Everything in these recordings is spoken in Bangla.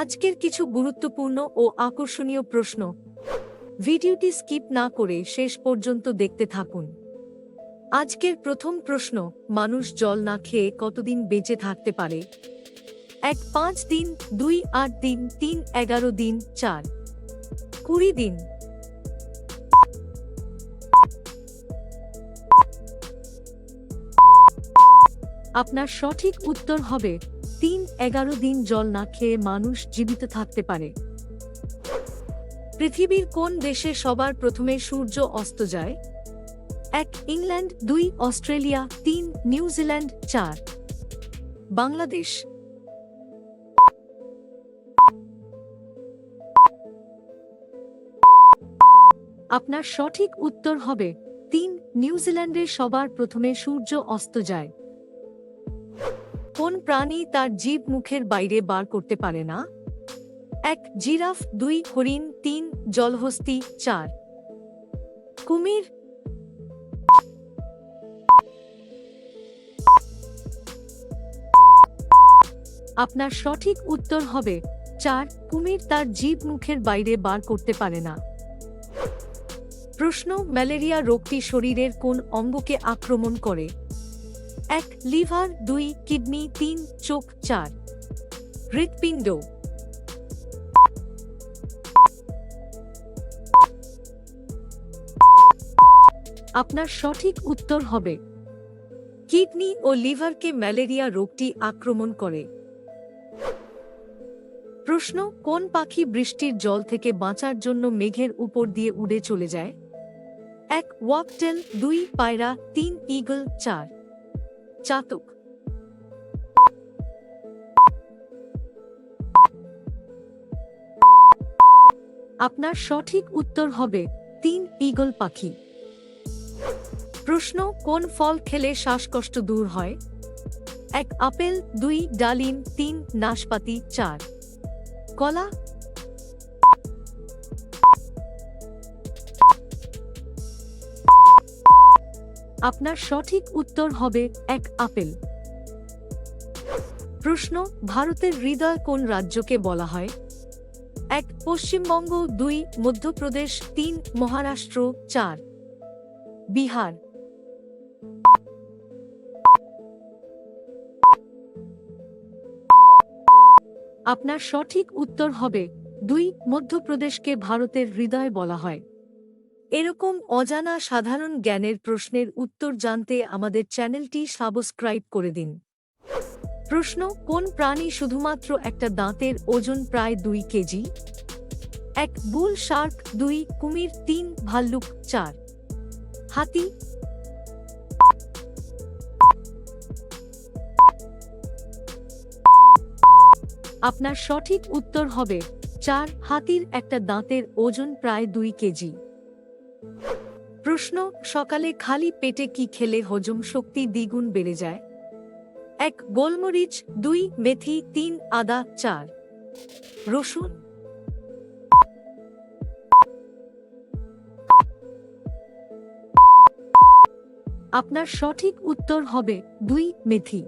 আজকের কিছু গুরুত্বপূর্ণ ও আকর্ষণীয় প্রশ্ন। ভিডিওটি স্কিপ না করে শেষ পর্যন্ত দেখতে থাকুন। আজকের প্রথম প্রশ্ন, মানুষ জল না খেয়ে কতদিন বেঁচে থাকতে পারে? এক পাঁচ দিন, দুই আট দিন, তিন এগারো দিন, চার। কুড়ি দিন। আপনার সঠিক উত্তর হবে তিন এগারো দিন জল না খেয়ে মানুষ জীবিত থাকতে পারে। পৃথিবীর কোন দেশে সবার প্রথমে সূর্য অস্ত যায়? এক, ইংল্যান্ড, দুই, অস্ট্রেলিয়া, তিন নিউজিল্যান্ড চার। বাংলাদেশ। আপনার সঠিক উত্তর হবে, তিন নিউজিল্যান্ডে সবার প্রথমে সূর্য অস্ত যায়। কোন প্রাণী তার জীব মুখের বাইরে বার করতে পারে না? এক, জিরাফ, দুই, হরিণ, তিন, জলহস্তি, চার। কুমির। আপনার সঠিক উত্তর হবে, চার, কুমির তার জীব মুখের বাইরে বার করতে পারে না। প্রশ্ন, ম্যালেরিয়া রোগটি শরীরের কোন অঙ্গকে আক্রমণ করে? এক লিভার, দুই কিডনি, তিন চোখ, চার। হৃৎপিণ্ড। আপনার সঠিক উত্তর হবে। কিডনি ও লিভারকে ম্যালেরিয়া রোগটি আক্রমণ করে। প্রশ্ন, কোন পাখি বৃষ্টির জল থেকে বাঁচার জন্য মেঘের উপর দিয়ে উড়ে চলে যায়? এক, ওয়াকটেল, দুই, পায়রা, তিন, ইগল, চার। চাতক আপনার সঠিক উত্তর হবে তিন ইগল পাখি। প্রশ্ন, কোন ফল খেলে শ্বাসকষ্ট দূর হয়? এক আপেল, দুই ডালিম, তিন নাশপাতি, চার। কলা আপনার সঠিক উত্তর হবে এক আপেল। প্রশ্ন, ভারতের হৃদয় কোন রাজ্যকে বলা হয়? এক, পশ্চিমবঙ্গ, দুই, মধ্যপ্রদেশ, তিন, মহারাষ্ট্র, চার। বিহার। আপনার সঠিক উত্তর হবে দুই, মধ্যপ্রদেশকে ভারতের হৃদয় বলা হয়। এরকম অজানা সাধারণ জ্ঞানের প্রশ্নের উত্তর জানতে আমাদের চ্যানেলটি সাবস্ক্রাইব করে দিন। প্রশ্ন, কোন প্রাণী শুধুমাত্র একটা দাঁতের ওজন প্রায় দুই কেজি? এক, বুল শার্ক, দুই, কুমির, তিন, ভাল্লুক, চার। হাতি? আপনার সঠিক উত্তর হবে, চার, হাতির একটা দাঁতের ওজন প্রায় দুই কেজি। প্রশ্ন, সকালে খালি পেটে কি খেলে হজম শক্তি দ্বিগুণ বেড়ে যায়? এক, গোলমরিচ, দুই, মেথি, তিন, আদা, চার। রসুন। আপনার সঠিক উত্তর হবে দুই, মেথি।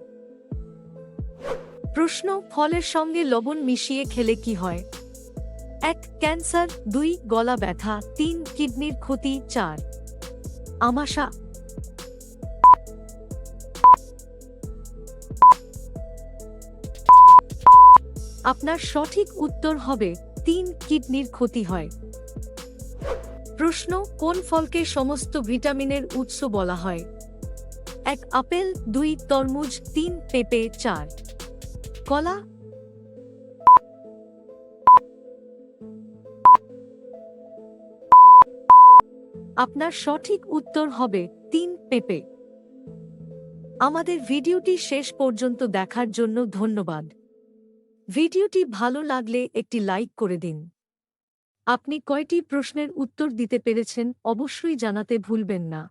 প্রশ্ন, ফলের সঙ্গে লবণ মিশিয়ে খেলে কি হয়? এক ক্যান্সার, দুই গলা ব্যথা, তিন কিডনির ক্ষতি, চার। আমাশা। আপনার সঠিক উত্তর হবে, তিন কিডনির ক্ষতি হয়। প্রশ্ন, কোন ফলকে সমস্ত ভিটামিনের উৎস বলা হয়? এক আপেল, দুই তরমুজ, তিন পেঁপে, চার। কলা আপনার সঠিক উত্তর হবে তিন পেঁপে। আমাদের ভিডিওটি শেষ পর্যন্ত দেখার জন্য ধন্যবাদ। ভিডিওটি ভালো লাগলে একটি লাইক করে দিন। আপনি কয়টি প্রশ্নের উত্তর দিতে পেরেছেন অবশ্যই জানাতে ভুলবেন না।